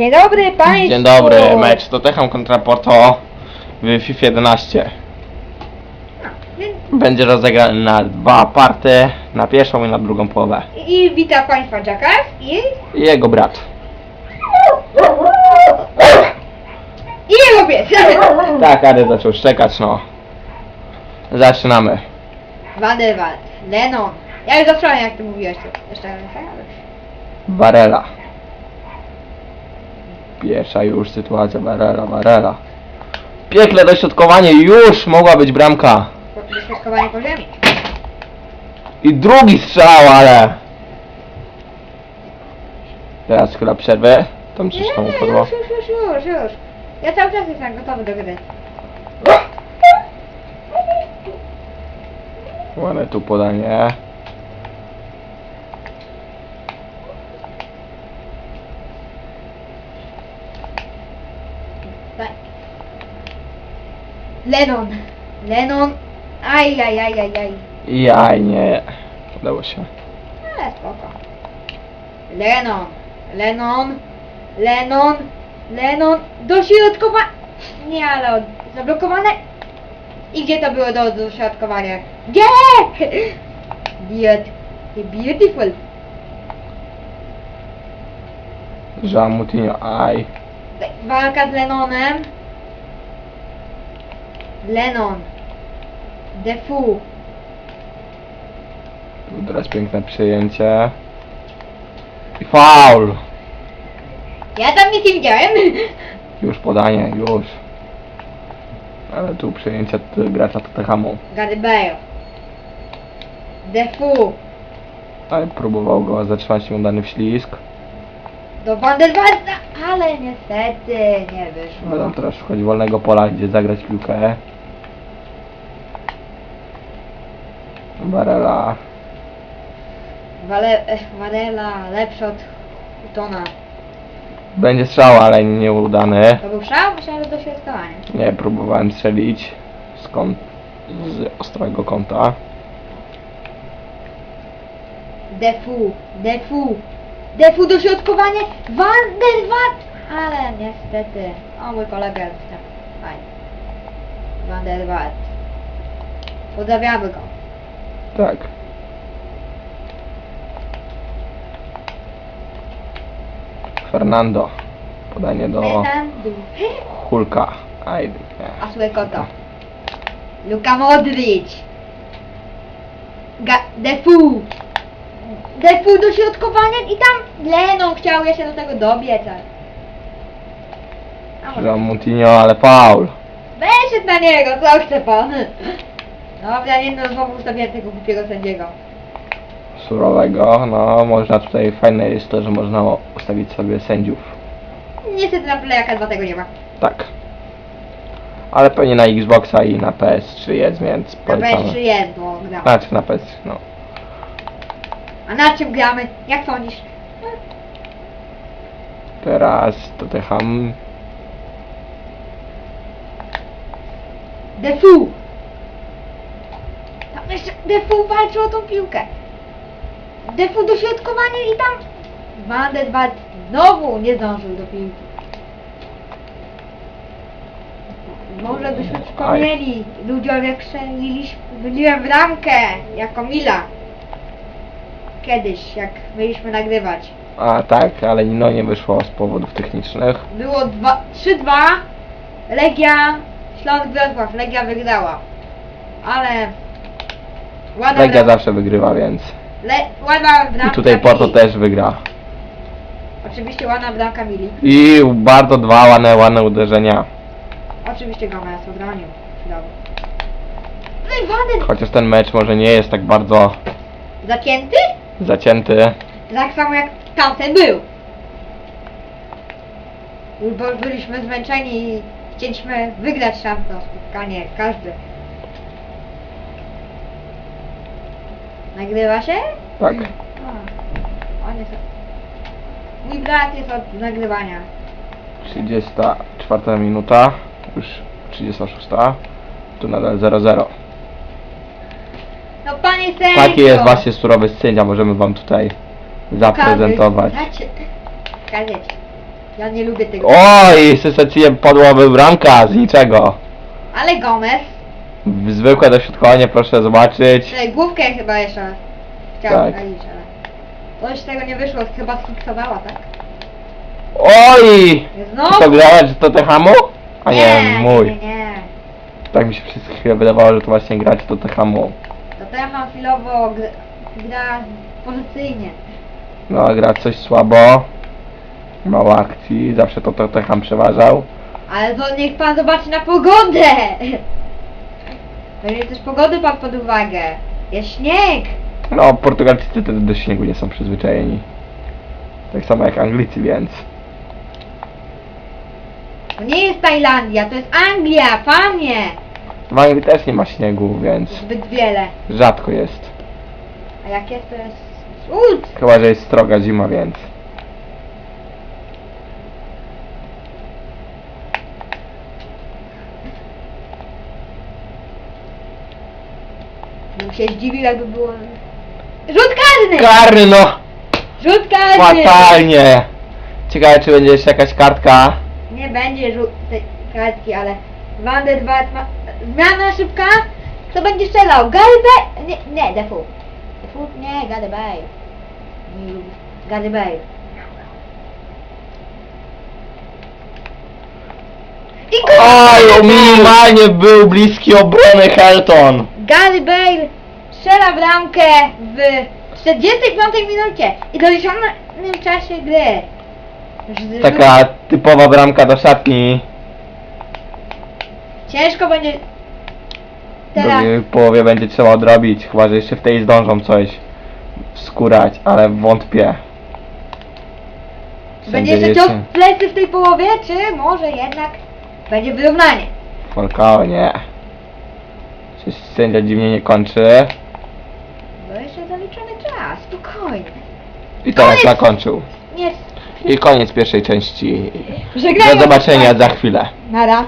Dzień dobry państwu! Dzień dobry, mecz Tottenham kontra Porto w FIFA 11. Więc- Będzie rozegrany na dwa party, na pierwszą i na drugą połowę. I witam państwa Jackass i... I jego brat. I jego pies! Tak, Ary zaczął szczekać, no. Zaczynamy. Vanderwald, Lennon. Ja już zacząłem jak ty mówiłeś. to Jeszcze raz. Varela. Pierwsza już sytuacja Varela, Varela. Piekle dośrodkowanie, już mogła być bramka. Dośrodkowanie po ziemi. I drugi strzał, ale... Teraz chwila przerwy. Tam coś tam upadło. już, już, już, już, już. Ja cały czas jestem gotowy do gry. Ładne tu podanie. Lennon. Lennon. Aj, aj, aj, aj, aj. Jaj, nie. Udało się. Ale spoko. Lennon. Lennon. Lennon. Lennon. Dośrodkowa... Nie, ale od... zablokowane. I gdzie to było do dośrodkowania? Gdzie? Beaut. Beautiful. Jean Moutinho, aj. Walka z Lennonem. Lennon. Defu. Tu teraz piękne przyjęcie. I faul! Ja tam nic nie widziałem. Już podanie, już. Ale tu przyjęcie t- gracza Tottenhamu. Garibeo. Defu. Ale próbował go zatrzymać nieudany wślizg. Do Vanderwalda, ale niestety nie wyszło. Będą teraz szukać wolnego pola, gdzie zagrać piłkę. Barela. Wale, eh, Varela lepszy od Utona. Będzie strzał, ale nieudany. To był szał? Myślałem, że. Nie, próbowałem strzelić z, kąt, z ostrego kąta. Defu, Defu, Defu dośrodkowanie, Vanderwald, ale niestety, o mój kolega jest tam, fajnie. Vanderwald. Pozdrawiamy go. Tak. Fernando. Podanie do Fernandu. Hulka. Aj, nie. A słuchaj koto. Luka Modric. Ga Defu. Defu dośrodkowanie i tam Leną chciał jeszcze do tego dobiec. ale- A może- Jean Moutinho, ale faul. Weź na niego, co chce pan? Dobra, nie no, znowu ustawię tego głupiego sędziego. Surowego, no można tutaj, fajne jest to, że można ustawić sobie sędziów. Niestety na Playaka 2 tego nie ma. Tak. Ale pewnie na Xboxa i na PS3 jest, więc Na polecamy. PS3 jest, bo gra. Znaczy na PS3, no. A na czym gramy? Jak sądzisz? Teraz Tottenham Defu! Tam jeszcze Defu walczy o tą piłkę. Defu dośrodkowanie i tam Van der Waart znowu nie zdążył do piłki. Może byśmy przypomnieli ludziom jak strzeliliśmy, wybiłem bramkę jako Mila. Kiedyś, jak mieliśmy nagrywać. A tak, ale no nie wyszło z powodów technicznych. Było dwa- 3-2. Legia, Śląsk Wrocław. Legia wygrała. Ale... Ładna Legia zawsze wygrywa, więc. Le, ładna bramka I tutaj Porto Mili. też wygra. Oczywiście ładna bramka Mili. I bardzo dwa ładne, ładne uderzenia. Oczywiście Gomez obronił. Chwilowo. No i Chociaż ten mecz może nie jest tak bardzo zacięty? Zacięty. Tak samo jak tamten był. Bo byliśmy zmęczeni i chcieliśmy wygrać tamto spotkanie, każdy. Nagrywa się? Tak. A, on jest... Mój brat jest od nagrywania. 34 minuta. Już 36. Tu nadal 0-0. No panie sędzio! Taki jest właśnie surowy sędzia, możemy wam tutaj zaprezentować. Ja nie lubię tego. Oj, sensację podłowy bramka z niczego. Ale Gomez. Zwykłe dośrodkowanie, proszę zobaczyć. Tutaj główkę chyba jeszcze chciał Tak. tak. ale coś z tego nie wyszło, chyba skiksowała, tak? Oj! Znowu? To grałeś z Tottenhamu? A nie, mój. Nie, nie. Tak mi się przez chwilę wydawało, że to właśnie grać Tottenhamu. To Techa chwilowo gra, gra pozycyjnie. No, gra coś słabo. Mało akcji, zawsze to Tottenham przeważał. Ale to niech pan zobaczy na pogodę! Weźmie też pogody pan pod uwagę. Jest śnieg! No, Portugalczycy też do śniegu nie są przyzwyczajeni. Tak samo jak Anglicy, więc... To nie jest Tajlandia, to jest Anglia, panie! W Anglii też nie ma śniegu, więc Zbyt wiele. rzadko jest. A jak jest, to jest cud! Chyba, że jest stroga zima, więc... Bym się zdziwił, jakby było... Rzut karny! Karny, no! Rzut karny! Fatalnie! Ciekawe, czy będzie jeszcze jakaś kartka. Nie będzie rzut tej kartki, ale Van der Waart ma... Zmiana szybka? Kto będzie strzelał? Gary Bale? Nie, nie, Defoe. Defoe? Nie, Gary. Nie lubię. Gary Bale. I Oj, kurde! minimalnie był bliski obrony Helton. Gary Bale strzela bramkę w 45 minucie i doliczonym czasie gry. Taka typowa bramka do szatni. Ciężko będzie W teraz. drugiej połowie będzie trzeba odrobić, chyba że jeszcze w tej zdążą coś wskórać, ale wątpię. Czy będzie jeszcze cios w plecy w tej połowie, czy może jednak będzie wyrównanie? Falcao, nie. Coś sędzia dziwnie nie kończy. Bo jeszcze zaliczony czas, spokojnie. I teraz Koniec! zakończył. Nie. I koniec pierwszej części. Żegnajmy Do zobaczenia za chwilę. Nara.